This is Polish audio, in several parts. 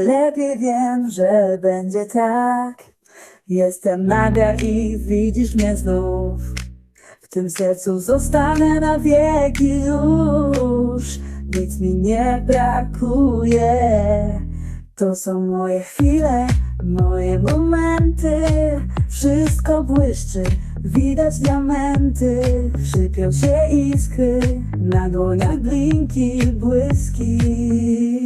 Lepiej wiem, że będzie tak. Jestem naga i widzisz mnie znów. W tym sercu zostanę na wieki już. Nic mi nie brakuje. To są moje chwile, moje momenty. Wszystko błyszczy, widać diamenty. Szypią się iskry, na dłoniach blinki, błyski.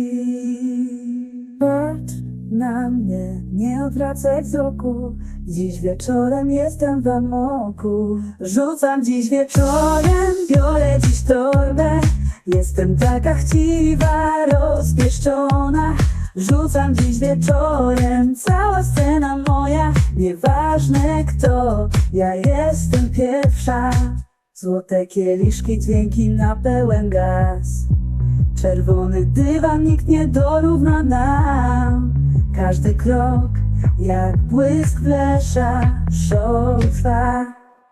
Na mnie, nie odwracaj wzroku. Dziś wieczorem jestem w amoku. Rzucam dziś wieczorem, biorę dziś torbę. Jestem taka chciwa, rozpieszczona. Rzucam dziś wieczorem, cała scena moja. Nieważne kto, ja jestem pierwsza. Złote kieliszki, dźwięki na pełen gaz. Czerwony dywan, nikt nie dorówna nam. Każdy krok jak błysk flesza, show trwa.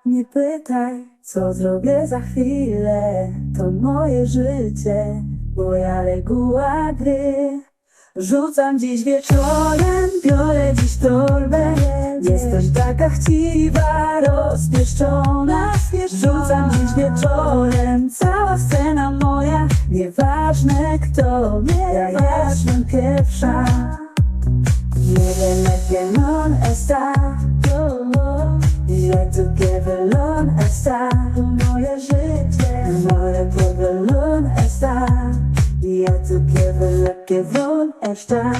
Nie pytaj, co zrobię za chwilę. To moje życie, moja reguła gry. Rzucam dziś wieczorem, biorę dziś torbę. Jestem taka chciwa, rozpieszczona. Rzucam dziś wieczorem, cała scena moja. Nieważne kto, ja jestem pierwsza. Wiem jakie non está Jak together lone está Moje życie Moje pobre lone está Jak together jakie won está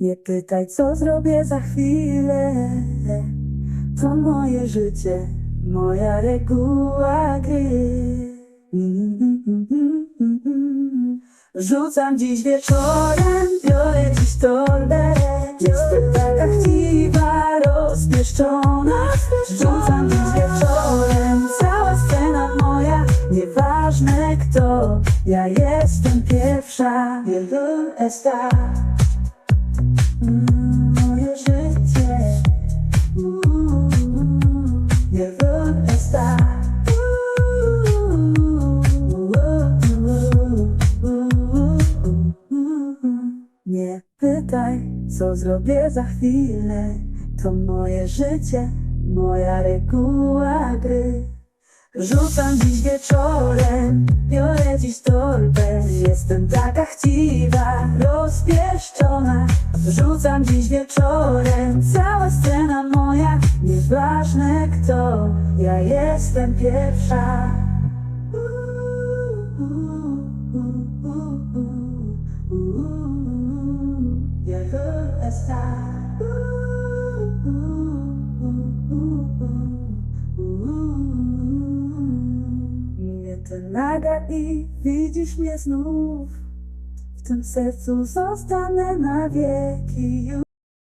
Nie pytaj co zrobię za chwilę. To moje życie Moja reguła gry Rzucam dziś wieczorem, biorę dziś torbę. Jestem taka chciwa, rozpieszczona. Rzucam dziś wieczorem, cała scena moja. Nieważne kto, ja jestem pierwsza. Nie está Mm, Moje życie. Uuu, Nie pytaj, co zrobię za chwilę. To moje życie, moja reguła gry. Rzucam dziś wieczorem, biorę dziś torbę. Jestem taka chciwa, rozpieszczona. Rzucam dziś wieczorem, cała scena moja. Nieważne kto, ja jestem pierwsza. Está. Mnie to naga i widzisz mnie znów. W tym sercu zostanę na wieki już.